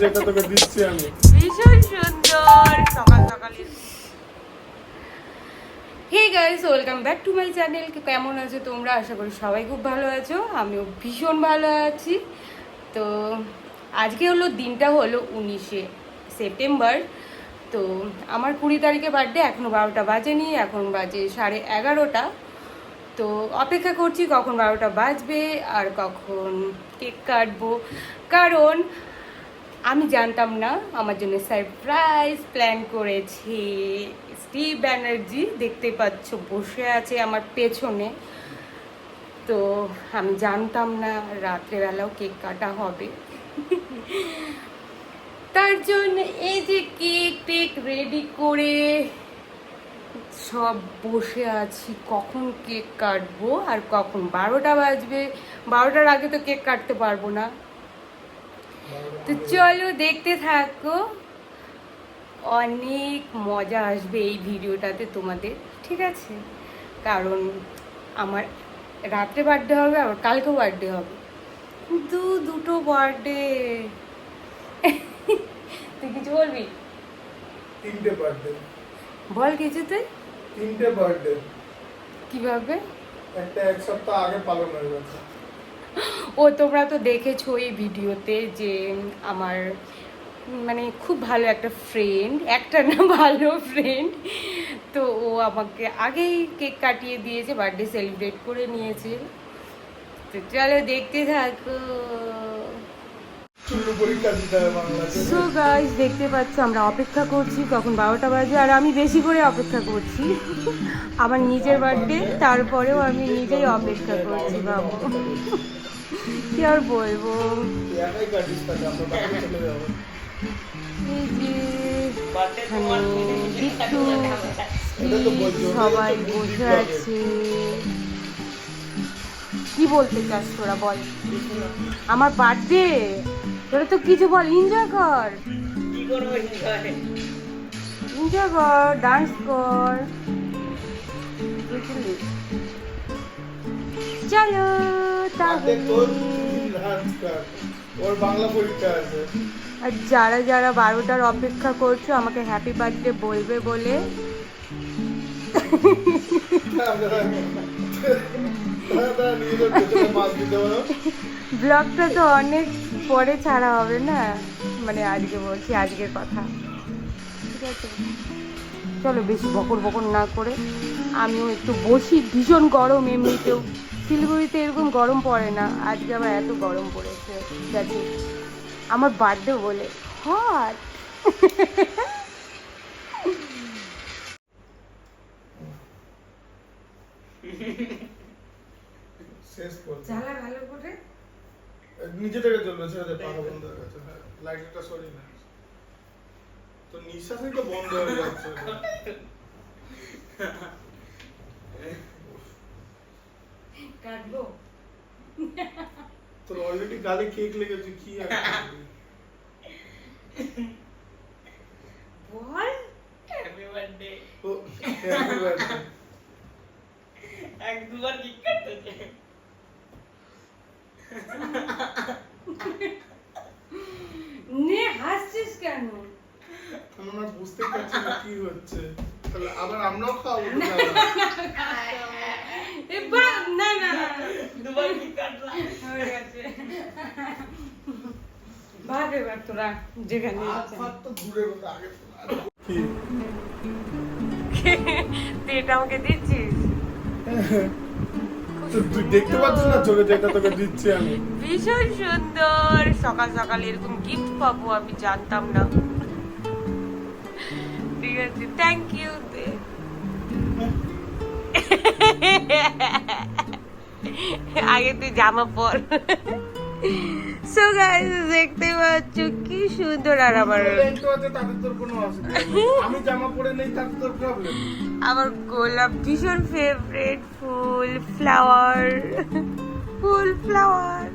যেটা তোকে দিচ্ছি আমি। ভীষণ সুন্দর। সকালে hey guys welcome back to my channel কেমন আছো তোমরা? আশা করি সবাই খুব ভালো আছো। আমিও ভীষণ ভালো আছি। তো আজকে হলো, দিনটা হলো উনিশে সেপ্টেম্বর। তো আমার কুড়ি তারিখে বার্থডে এখনও বারোটা বাজেনি। এখন বাজে সাড়ে এগারোটা। তো অপেক্ষা করছি কখন বারোটা বাজবে আর কখন কেক কাটবো। কারণ আমি জানতাম না, আমার জন্য সারপ্রাইজ প্ল্যান করেছি। স্টিভ ব্যানার্জি দেখতে পাচ্ছ, বসে আছে আমার পেছনে। তো আমি জানতাম না, রাত্রেবেলাও কেক কাটা হবে। তার জন্য এই যে কেক টেক রেডি করে সব বসে আছি, কখন কেক কাটবো আর কখন বারোটা বাজবে? বারোটার আগে তো কেক কাটতে পারব না। তো চলো দেখতে থাকো। অনেক মজা আসবে এই ভিডিওটাতে তোমাদের ঠিক আছে? কারণ আমার রাত্রে বার্থডে হবে আবার কালকেও বার্থডে হবে। দু দুটো বার্থডে তুই কিছু বলবি? তিনটে বার্থডে বল কিছু তুই। তিনটে বার্থডে কীভাবে? একটা এক সপ্তাহ আগে পালন হয়ে গেছে। ও, তোমরা তো দেখেছ এই ভিডিওতে যে আমার মানে খুব ভালো একটা ফ্রেন্ড একটা না ভালো ফ্রেন্ড তো ও আমাকে আগেই কেক কাটিয়ে দিয়েছে বার্থডে সেলিব্রেট করে নিয়েছে। তো চলো দেখতে থাকো। সো গাইস দেখতে পাচ্ছ, আমরা অপেক্ষা করছি কখন বারোটা বাজে, আর আমি বেশি করে অপেক্ষা করছি। আমার নিজের বার্থডে তারপরেও আমি নিজেই অপেক্ষা করছি, বাবু। কি আর বলব? সবাই বসে। আছে। কি বলতে চাস তোরা বল? আমার বার্থডে তোরা তো কিছু বল এনজয় কর। এনজয় কর ডান্স কর। চলো তাহলে। ওর বাংলা পরীক্ষা আছে। আর যারা যারা বারোটার অপেক্ষা করছ, আমাকে হ্যাপি বার্থডে বলবে বলে। ব্লগটা তো অনেক পরে ছাড়া হবে না? মানে আজকে বলছি, আজকের কথা। চলো বেশি বকর বকর না করে। আমিও একটু বসি, ভীষণ গরম এমনিতেও। শিলিগুড়িতে এরকম গরম পড়ে না। আজকে আবার এত গরম পড়েছে আছে আমার বার্থডে বলে হট। শেষ করতে জ্বালা ভালো করে? নিচে থেকে চলবে ছেড়ে দে পাখা বন্ধ হয়ে গেছে লাইটটা সরিয়ে না। তো নিঃশ্বাসই তো বন্ধ হয়ে যাচ্ছে। কাটবো তোর অলরেডি গালে কেক লেগেছে কি আর? বল হ্যাপি বার্থডে ও, birthday। এক দুবার কেক কাটতেছে নে হাসছিস কেন আমরা বুঝতে পারছি না কি হচ্ছে তাহলে আবার আমরাও খাব তো না? এ বাহ, না না না দুবার কেক কাটলাম হয়ে গেছে তুই এটা আমাকে দিচ্ছিস তোকে আমি ভীষণ সুন্দর সকাল সকাল এরকম গিফট পাবো আমি জানতাম না ঠিক আছে থ্যাংক ইউ আগে তুই জামা পর। সো গাইস দেখতে পাচ্ছ কি সুন্দর আর আমার আমি জামা পরে নেই তাতে তোর প্রবলেম আমার গোলাপ ভীষণ ফেভারিট ফুল ফ্লাওয়ার ফুল ফ্লাওয়ার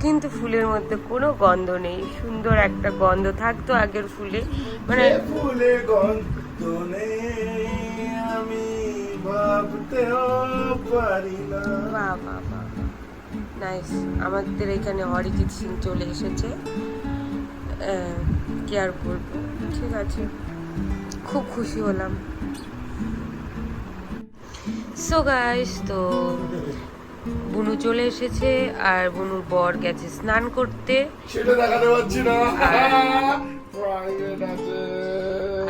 কিন্তু ফুলের মধ্যে কোনো গন্ধ নেই। সুন্দর একটা গন্ধ থাকতো আগের ফুলে। মানে ফুলে গন্ধ নেই আমি। ভাবতেও পারি না বাহ বাহ বাহ। বাহ। নাইস আমাদের এখানে অরিজিৎ সিং চলে এসেছে। কি আর বলব? ঠিক আছে। খুব খুশি হলাম। সো গাইস তো বুনু চলে এসেছে আর বুনুর বর গেছে স্নান করতে। সেটা দেখাতে পারছি না। আর-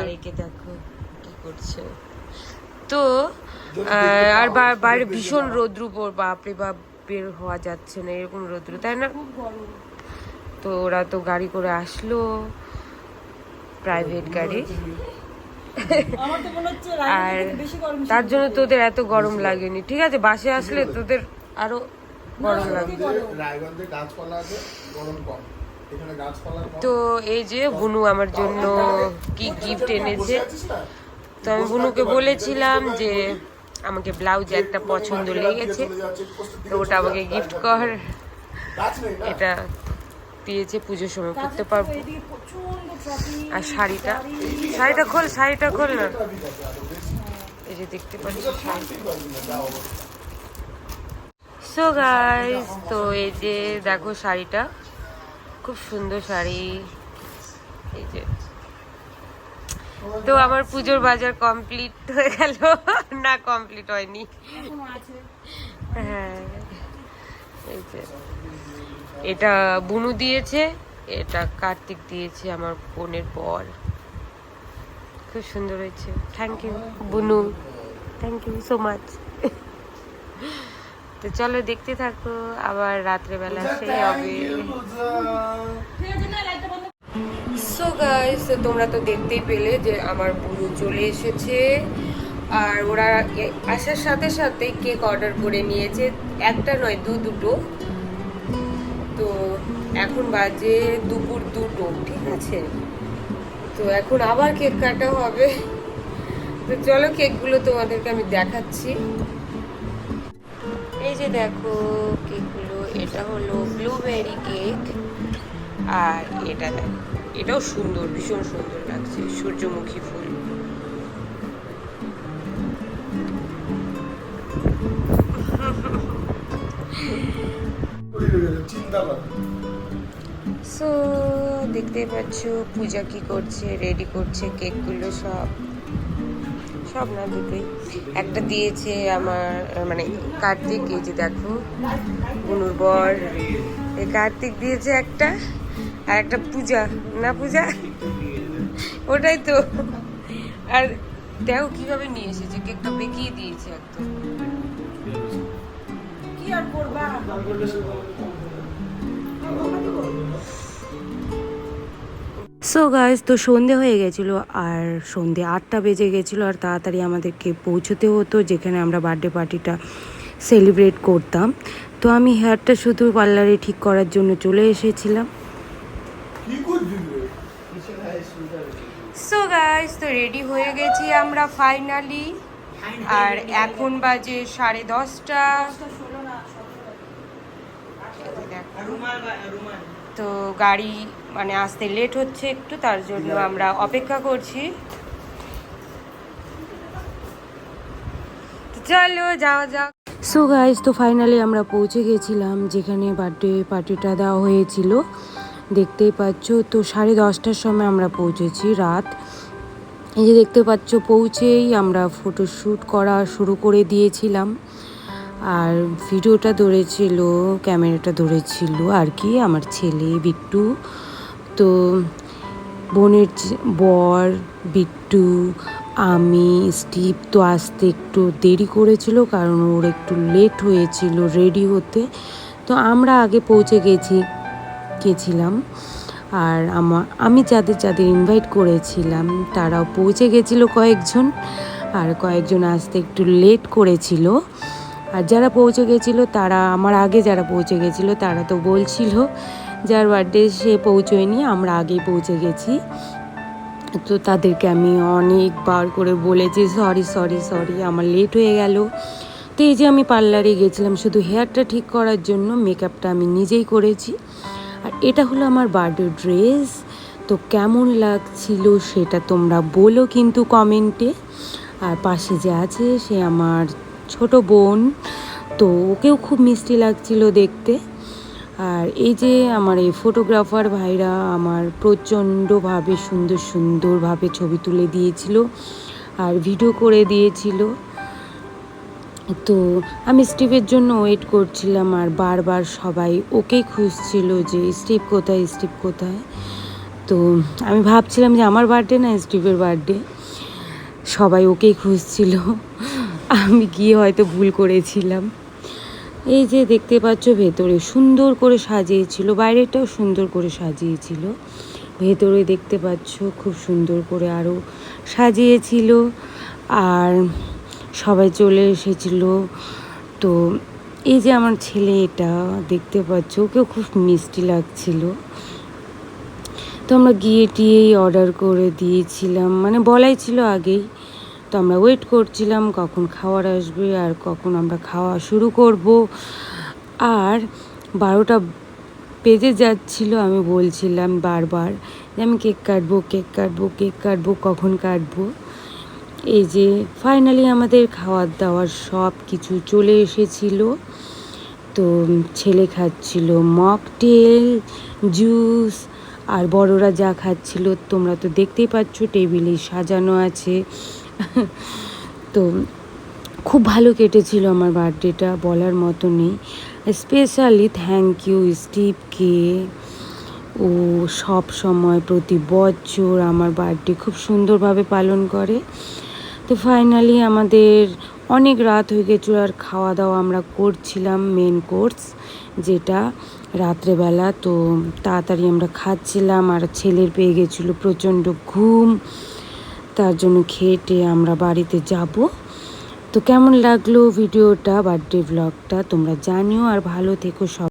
একে দেখো কি করছে। তো আর বা- বাইরে ভীষণ রৌদ্র পর বাপরে বাপ বের হওয়া যাচ্ছে না এরকম রৌদ্র তাই না? তো ওরা তো গাড়ি করে আসলো প্রাইভেট গাড়ি। আমার তো মনে হচ্ছে আর তার জন্য তোদের এত গরম লাগেনি ঠিক আছে? বাসে আসলে তোদের আরও গরম লাগবে। তো এই যে বুনু আমার জন্য কি গিফট এনেছে? তো আমি বুনুকে বলেছিলাম যে আমাকে ব্লাউজ একটা পছন্দ লেগেছে তো ওটা আমাকে গিফট কর? এটা দিয়েছে পুজোর সময় করতে পারব আর শাড়িটা শাড়িটা খোল শাড়িটা খোল না। এই যে দেখতে পাচ্ছি। সো গাইস তো এই যে দেখো শাড়িটা খুব সুন্দর শাড়ি এই যে তো আমার পুজোর বাজার কমপ্লিট হয়ে গেল। না কমপ্লিট হয়নি। হ্যাঁ। এটা বুনু দিয়েছে, এটা কার্তিক দিয়েছে আমার বোনের পর খুব সুন্দর হয়েছে। থ্যাংক ইউ বুনু। থ্যাংক ইউ সো মাচ তো চলো দেখতে থাকো, আবার রাত্রেবেলা সেই হবে সো গাইস তোমরা তো দেখতেই পেলে যে আমার বুড়ো চলে এসেছে। আর ওরা আসার সাথে সাথে কেক অর্ডার করে নিয়েছে। একটা নয়, দু দুটো। তো এখন বাজে দুপুর দুটো, ঠিক আছে? তো এখন আবার কেক কাটা হবে। তো চলো কেকগুলো তোমাদেরকে আমি দেখাচ্ছি। এই যে দেখো কেকগুলো, এটা হলো ব্লুবেরি কেক আর এটা দেখো। এটাও সুন্দর, ভীষণ সুন্দর লাগছে, সূর্যমুখী ফুল। সো দেখতেই পাচ্ছ, পূজা কি করছে রেডি করছে কেকগুলো সব। সব না দুটোই। একটা দিয়েছে আমার মানে কার্তিক, এই যে দেখো, বুনুর বর। এই কার্তিক দিয়েছে একটা। আর একটা পূজা, না পূজা? ওটাই তো। আর দেখো কীভাবে নিয়ে এসেছে, কেকটা বেঁকিয়ে দিয়েছে একদম। কি আর সো গাইজ তো সন্ধে হয়ে গেছিল, আর সন্ধে আটটা বেজে গেছিল, আর তাড়াতাড়ি আমাদেরকে পৌঁছতে হতো, যেখানে আমরা বার্থডে পার্টিটা সেলিব্রেট করতাম। তো আমি হেয়ারটা শুধু পার্লারে ঠিক করার জন্য চলে এসেছিলাম কি করবি রে? সো গাইজ তো রেডি হয়ে গেছি আমরা ফাইনালি আর এখন বাজে সাড়ে দশটা। তো গাড়ি মানে আসতে লেট হচ্ছে একটু, তার জন্য আমরা অপেক্ষা করছি। চলো, যাওয়া যাক। সো গাইজ তো ফাইনালি আমরা পৌঁছে গেছিলাম, যেখানে বার্থডে পার্টিটা দেওয়া হয়েছিল। দেখতেই পাচ্ছ, তো সাড়ে দশটার সময় আমরা পৌঁছেছি রাত। এই যে দেখতে পাচ্ছ, পৌঁছেই আমরা ফটোশ্যুট করা শুরু করে দিয়েছিলাম। আর ভিডিওটা ধরেছিল, ক্যামেরাটা ধরেছিল আর কি আমার ছেলে বিট্টু। তো বোনের বর, বিট্টু, আমি, স্টিভ তো আসতে একটু দেরি করেছিল কারণ ওর একটু লেট হয়েছিল, রেডি হতে। তো আমরা আগে পৌঁছে গেছি, গেছিলাম। আর আমার, আমি যাদের যাদের ইনভাইট করেছিলাম, তারাও পৌঁছে গেছিল কয়েকজন। আর কয়েকজন আসতে একটু লেট করেছিল। আর যারা পৌঁছে গেছিল, তারা, আমার আগে যারা পৌঁছে গেছিল, তারা তো বলছিল, যার বার্থডে সে পৌঁছয়নি, আমরা আগেই পৌঁছে গেছি। তো তাদেরকে আমি অনেকবার করে বলেছি সরি সরি সরি আমার লেট হয়ে গেল। তো এই যে আমি পার্লারে গেছিলাম, শুধু হেয়ারটা ঠিক করার জন্য মেকআপটা আমি নিজেই করেছি। আর এটা হলো আমার বার্থডে ড্রেস। তো কেমন লাগছিল সেটা তোমরা বলো কিন্তু কমেন্টে। আর পাশে যে আছে সে আমার ছোট বোন। তো ওকেও খুব মিষ্টি লাগছিল দেখতে। আর এই যে আমার এই ফটোগ্রাফার ভাইরা আমার প্রচণ্ডভাবে সুন্দর সুন্দরভাবে ছবি তুলে দিয়েছিল। আর ভিডিও করে দিয়েছিল। তো আমি স্টিভের জন্য ওয়েট করছিলাম আর বারবার সবাই ওকেই খুঁজছিল যে স্টিভ কোথায় স্টিভ কোথায়। তো আমি ভাবছিলাম যে আমার বার্থডে না স্টিভের বার্থডে সবাই ওকেই খুঁজছিল। আমি গিয়ে হয়তো ভুল করেছিলাম। এই যে দেখতে পাচ্ছ ভেতরে সুন্দর করে সাজিয়েছিল বাইরেটাও সুন্দর করে সাজিয়েছিল। ভেতরে দেখতে পাচ্ছ খুব সুন্দর করে আরও সাজিয়েছিল। আর সবাই চলে এসেছিল। তো এই যে আমার ছেলে এটা দেখতে পাচ্ছ, ওকেও খুব মিষ্টি লাগছিল। তো আমরা গিয়ে টিয়েই অর্ডার করে দিয়েছিলাম। মানে বলাই ছিল আগেই। তো আমরা ওয়েট করছিলাম কখন খাওয়ার আসবে আর কখন আমরা খাওয়া শুরু করব। আর বারোটা বেজে যাচ্ছিল, আমি বলছিলাম বারবার যে আমি কেক কাটবো কেক কাটবো কেক কাটবো, কখন কাটবো। এই যে ফাইনালি আমাদের খাওয়ার দাওয়ার সব কিছু চলে এসেছিল। তো ছেলে খাচ্ছিল মকটেল জুস আর বড়রা যা খাচ্ছিল তোমরা তো দেখতেই পাচ্ছ টেবিলে সাজানো আছে। তো খুব ভালো কেটেছিল আমার বার্থডেটা বলার মতো নেই। স্পেশালি থ্যাংক ইউ স্টিভকে ও সব সময় প্রতি বছর আমার বার্থডে খুব সুন্দরভাবে পালন করে। তো ফাইনালি আমাদের অনেক রাত হয়ে গেছিল আর খাওয়া দাওয়া আমরা করছিলাম মেন কোর্স যেটা রাত্রেবেলা। তো তাড়াতাড়ি আমরা খাচ্ছিলাম আর ছেলের পেয়ে গেছিল প্রচণ্ড ঘুম। তার জন্য খেটে আমরা বাড়িতে যাব। তো কেমন লাগল ভিডিওটা বার্থডে ব্লগটা তোমরা জানিও আর ভালো থেকো সব